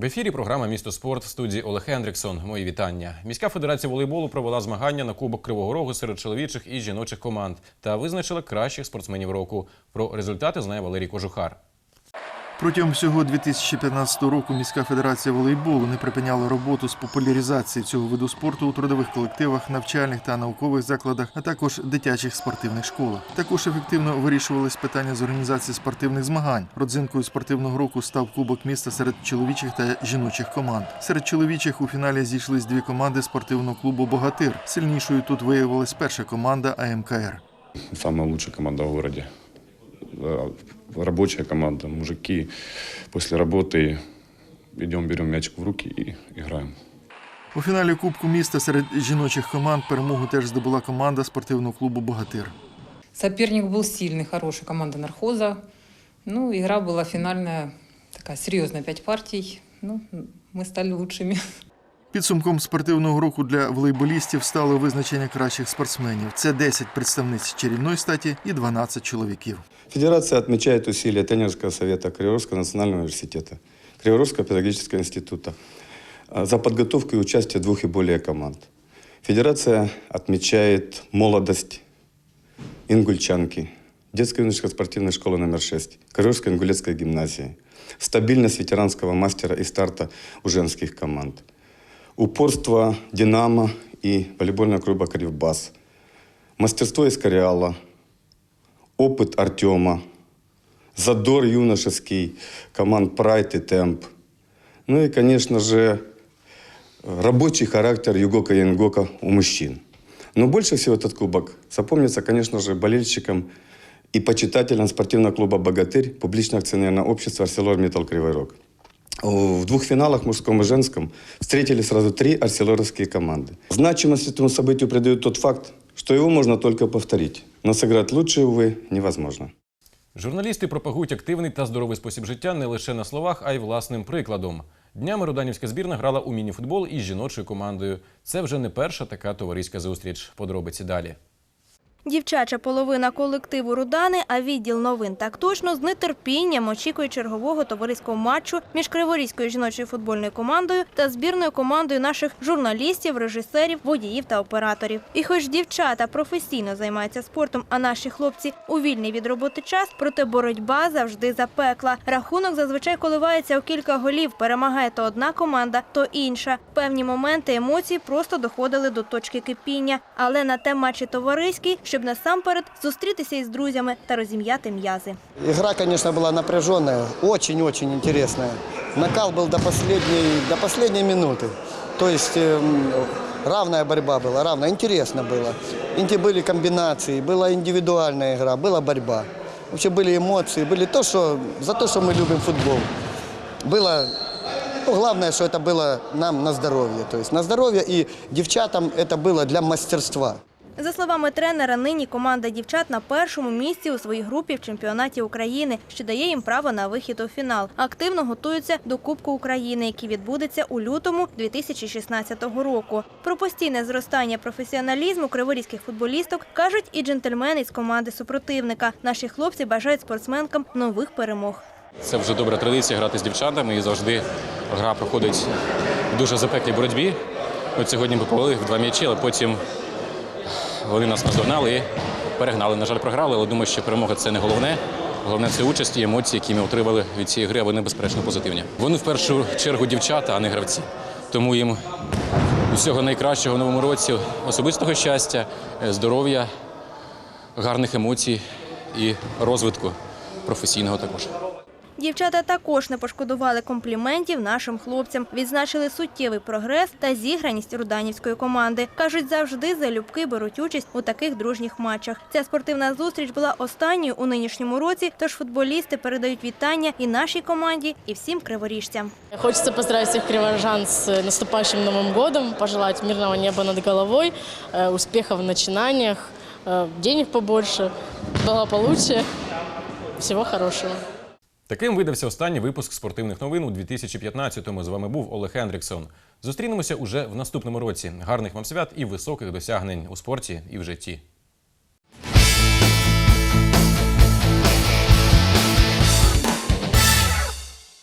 В ефірі програма Місто спорт в студії Олег Ендріксон. Мої вітання. Міська федерація волейболу провела змагання на Кубок Кривого Рогу серед чоловічих і жіночих команд та визначила кращих спортсменів року. Про результати знає Валерій Кожухар. Протягом всього 2015 року міська федерація волейболу не припиняла роботу з популяризації цього виду спорту у трудових колективах, навчальних та наукових закладах, а також дитячих спортивних школах. Також ефективно вирішувались питання з організації спортивних змагань. Родзинкою спортивного року став Кубок міста серед чоловічих та жіночих команд. Серед чоловічих у фіналі зійшлись дві команди спортивного клубу Богатир. Сильнішою тут виявилась перша команда АМКР. Лучшая команда в городе Э, Рабочая команда, мужики. После работы идем, берем мячик в руки и играем. У фіналі Кубку міста серед жіночих команд перемогу теж здобула команда спортивного клубу Богатир. Соперник был сильный, хороший, команда нархоза. Ну, игра была финальная, такая серьезная, пять партий. Ну, мы стали лучшими. Підсумком спортивного року для волейболістів стало визначення кращих спортсменів. Це 10 представниць чарівної статі і 12 чоловіків. Федерация отмечает усилия тренерского совета Криворожского национального университета, Криворожского педагогического института а, за подготовку и участие двух и более команд. Федерация отмечает молодость ингульчанки, детской юношеской спортивной школы номер 6, Криворожской ингулецкой гимназии, стабильность ветеранского мастера и старта у женских команд, упорство «Динамо» и волейбольного клуба «Кривбас», мастерство Искариала – опыт Артема, задор юношеский, команд Прайд и Темп. Ну и, конечно же, рабочий характер Югока Янгока у мужчин. Но больше всего этот кубок запомнится, конечно же, болельщикам и почитателям спортивного клуба «Богатырь» публичное акционерное общество «Арселор Металл Кривой Рог». В двух финалах, мужском и женском, встретили сразу три арселоровские команды. Значимость этому событию придает тот факт, что его можно только повторить. Но сыграть лучше, увы, невозможно. Журналісти пропагують активний та здоровий спосіб життя не лише на словах, а й власним прикладом. Днями Руданівська збірна грала у мініфутбол із жіночою командою. Це вже не перша така товариська зустріч. Подробиці далі. Дівчача половина колективу Рудани, а відділ новин так точно з нетерпінням очікує чергового товариського матчу між Криворізькою жіночою футбольною командою та збірною командою наших журналістів, режисерів, водіїв та операторів. І хоч дівчата професійно займаються спортом, а наші хлопці у вільний від роботи час, проте боротьба завжди запекла. Рахунок зазвичай коливається у кілька голів. Перемагає то одна команда, то інша. Певні моменти емоцій просто доходили до точки кипіння. Але на те матчі товариський, щоб насамперед зустрітися із друзями та розім'яти м'язи. Игра, конечно, была напряженная, очень-очень интересная. Накал был до последней, до последней минуты. То есть эм, равная борьба была, равная. Интересно было. Инти были комбинации, была индивидуальная игра, была борьба. Вообще были эмоции, были то, что, за то, что мы любим футбол. Было, ну, главное, что это было нам на здоровье. То есть на здоровье и девчатам это было для мастерства. За словами тренера, нині команда дівчат на першому місці у своїй групі в чемпіонаті України, що дає їм право на вихід у фінал. Активно готуються до Кубку України, який відбудеться у лютому 2016 року. Про постійне зростання професіоналізму криворізьких футболісток кажуть і джентльмени з команди супротивника. Наші хлопці бажають спортсменкам нових перемог. Це вже добра традиція грати з дівчатами і завжди гра проходить в дуже запеклій боротьбі. От сьогодні ми повели в два м'ячі, але потім вони нас наздогнали і перегнали. На жаль, програли, але думаю, що перемога це не головне. Головне це участь і емоції, які ми отримали від цієї гри, вони безперечно позитивні. Вони в першу чергу дівчата, а не гравці. Тому їм усього найкращого в новому році, особистого щастя, е, здоров'я, гарних емоцій і розвитку професійного також. Дівчата також не пошкодували компліментів нашим хлопцям, відзначили суттєвий прогрес та зіграність руданівської команди. кажуть, завжди залюбки беруть участь у таких дружніх матчах. Ця спортивна зустріч була останньою у нинішньому році. Тож футболісти передають вітання і нашій команді, і всім криворіжцям. Хочется поздравить всех криворожан с наступающим Новым годом, пожелать мирного неба над головой, э, успехов в начинаниях, э, денег побольше, благополучия, всего хорошего. Таким видався останній випуск спортивних новин у 2015-му. З вами був Олег Ендріксон. Зустрінемося уже в наступному році. Гарних вам свят і високих досягнень у спорті і в житті.